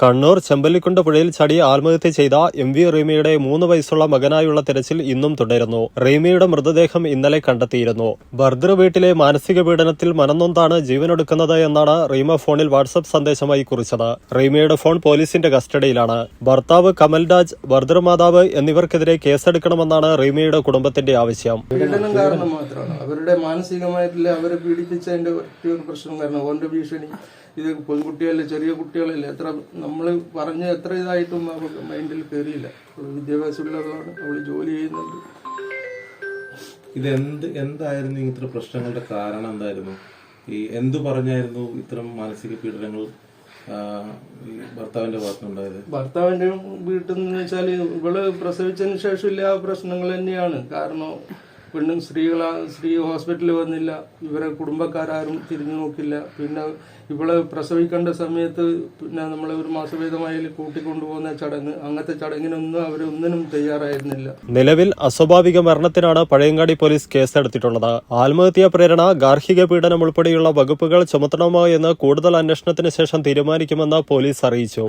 കണ്ണൂർ ചെമ്പല്ലിക്കുണ്ട് പുഴയിൽ ചടി ആത്മഹത്യ ചെയ്ത എം വി റീമിയുടെ മൂന്ന് വയസ്സുള്ള മകനായുള്ള തെരച്ചിൽ ഇന്നും തുടരുന്നു. റീമിയുടെ മൃതദേഹം ഇന്നലെ കണ്ടെത്തിയിരുന്നു. ഭർദ്ര വീട്ടിലെ മാനസിക പീഡനത്തിൽ മനംനൊന്താണ് ജീവനൊടുക്കുന്നത് എന്നാണ് റീമ ഫോണിൽ വാട്സപ്പ് സന്ദേശമായി കുറിച്ചത്. റീമയുടെ ഫോൺ പോലീസിന്റെ കസ്റ്റഡിയിലാണ്. ഭർത്താവ് കമൽരാജ് ബർദർ മാതാവ് എന്നിവർക്കെതിരെ കേസെടുക്കണമെന്നാണ് റീമയുടെ കുടുംബത്തിന്റെ ആവശ്യം. കാരണം മാത്രമാണ്. അവരുടെ മാനസികമായിട്ടുള്ള അവരെ പീഡിപ്പിച്ചതിന്റെ പ്രശ്നം കാരണം ഭീഷണി. ഇത് പെൺകുട്ടികളല്ലേ ചെറിയ കുട്ടികളല്ലേ എത്ര നമ്മൾ പറഞ്ഞ് എത്ര ഇതായിട്ടും അവൾക്ക് മൈൻഡിൽ കയറിയില്ല അവൾ വിദ്യാഭ്യാസമുള്ളതാണ് അവൾ ജോലി ചെയ്യുന്നുണ്ട്. ഇത് എന്ത് എന്തായിരുന്നു ഇത്ര പ്രശ്നങ്ങളുടെ കാരണം എന്തായിരുന്നു? ഈ എന്തു പറഞ്ഞായിരുന്നു ഇത്തരം മാനസിക പീഡനങ്ങൾ ഭർത്താവിന്റെ ഭാഗത്തുണ്ടായത് ഭർത്താവിന്റെ വീട്ടിൽ നിന്ന് വെച്ചാൽ ഇവൾ പ്രസവിച്ചതിന് ശേഷം ഇല്ല പ്രശ്നങ്ങൾ തന്നെയാണ്. കാരണം പെണ്ണും സ്ത്രീകളാ സ്ത്രീ ഹോസ്പിറ്റലിൽ വന്നില്ല. ഇവരെ കുടുംബക്കാരും തിരിഞ്ഞു നോക്കില്ല. പിന്നെ ഇവളെ പ്രസവിക്കേണ്ട സമയത്ത് പിന്നെ നമ്മൾ ഒരു മാസഭേദമായി കൂട്ടിക്കൊണ്ടുപോകുന്ന ചടങ്ങ് അങ്ങനത്തെ ചടങ്ങിനൊന്നും അവരൊന്നിനും തയ്യാറായിരുന്നില്ല. നിലവിൽ അസ്വാഭാവിക മരണത്തിനാണ് പഴയങ്ങാടി പോലീസ് കേസെടുത്തിട്ടുള്ളത്. ആത്മഹത്യാ പ്രേരണ ഗാർഹിക പീഡനം ഉൾപ്പെടെയുള്ള വകുപ്പുകൾ ചുമത്തണമോ എന്ന് കൂടുതൽ അന്വേഷണത്തിന് ശേഷം തീരുമാനിക്കുമെന്ന് പോലീസ് അറിയിച്ചു.